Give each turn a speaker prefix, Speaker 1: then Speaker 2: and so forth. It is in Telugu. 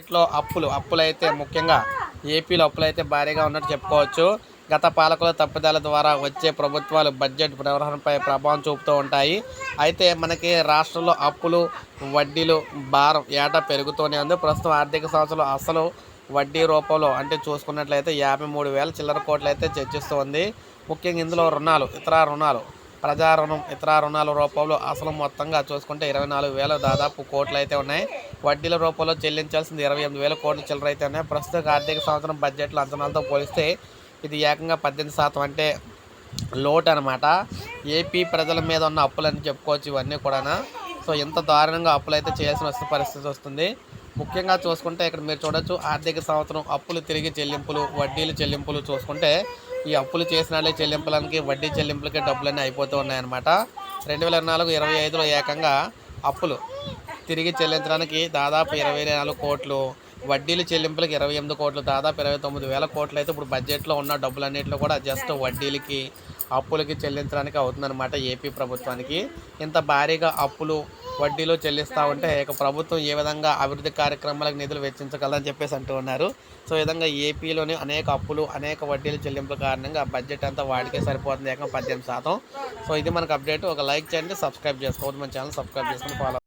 Speaker 1: బడ్జెట్లో అప్పులు అప్పులైతే ముఖ్యంగా ఏపీలో అప్పులైతే భారీగా ఉన్నట్టు చెప్పుకోవచ్చు. గత పాలకుల తప్పిదాల ద్వారా వచ్చే ప్రభుత్వాలు బడ్జెట్ నిర్వహణపై ప్రభావం చూపుతూ ఉంటాయి. అయితే మనకి రాష్ట్రంలో అప్పులు వడ్డీలు భారం ఏటా పెరుగుతూనే ఉంది. ప్రస్తుతం ఆర్థిక సంవత్సరంలో అసలు వడ్డీ రూపంలో అంటే చూసుకున్నట్లయితే యాభై మూడు వేల చిల్లర కోట్లు అయితే చర్చిస్తుంది ముఖ్యంగా ఇందులో రుణాలు ఇతర రుణాలు ప్రజా రుణం ఇతర రుణాల రూపంలో అసలు మొత్తంగా చూసుకుంటే ఇరవై నాలుగు వేల దాదాపు కోట్లు అయితే ఉన్నాయి. వడ్డీల రూపంలో చెల్లించాల్సింది ఇరవై ఎనిమిది వేల కోట్ల చిల్లరైతేనే అయితే ఉన్నాయి ప్రస్తుత ఆర్థిక సంవత్సరం బడ్జెట్లో అంచనాలతో పోలిస్తే ఇది ఏకంగా పద్దెనిమిది శాతం అంటే లోటు అనమాట ఏపీ ప్రజల మీద ఉన్న అప్పులని చెప్పుకోవచ్చు ఇవన్నీ కూడా సో ఇంత దారుణంగా అప్పులు అయితే చేయాల్సిన పరిస్థితి వస్తుంది. ముఖ్యంగా చూసుకుంటే ఇక్కడ మీరు చూడొచ్చు ఆర్థిక సంవత్సరం అప్పులు తిరిగి చెల్లింపులు వడ్డీలు చెల్లింపులు చూసుకుంటే ఈ అప్పులు చేసిన వాళ్ళే చెల్లింపులకి వడ్డీ చెల్లింపులకి డబ్బులన్నీ అయిపోతూ ఉన్నాయన్నమాట. రెండు వేల నాలుగు ఇరవై ఐదులో ఏకంగా అప్పులు తిరిగి చెల్లించడానికి దాదాపు ఇరవై నాలుగు కోట్లు వడ్డీలు చెల్లింపులకు ఇరవై ఎనిమిది కోట్లు దాదాపు ఇరవై తొమ్మిది వేల కోట్లు అయితే ఇప్పుడు బడ్జెట్లో ఉన్న డబ్బులన్నింటిలో కూడా జస్ట్ వడ్డీలకి అప్పులకి చెల్లించడానికి అవుతుందన్నమాట ఏపీ ప్రభుత్వానికి. ఇంత భారీగా అప్పులు వడ్డీలు చెల్లిస్తూ ఉంటే ఇక ప్రభుత్వం ఏ విధంగా అభివృద్ధి కార్యక్రమాలకు నిధులు వెచ్చించగలని చెప్పేసి అంటూ ఉన్నారు. సో ఈ విధంగా ఏపీలోని అనేక అప్పులు అనేక వడ్డీలు చెల్లింపుల కారణంగా బడ్జెట్ అంతా వాడికే సరిపోతుంది ఏకంగా పద్దెనిమిది శాతం. సో ఇది మనకు అప్డేట్ ఒక లైక్ చేయండి సబ్స్క్రైబ్ చేసుకోవద్దు. మన ఛానల్ సబ్స్క్రైబ్ చేసుకుని ఫాలో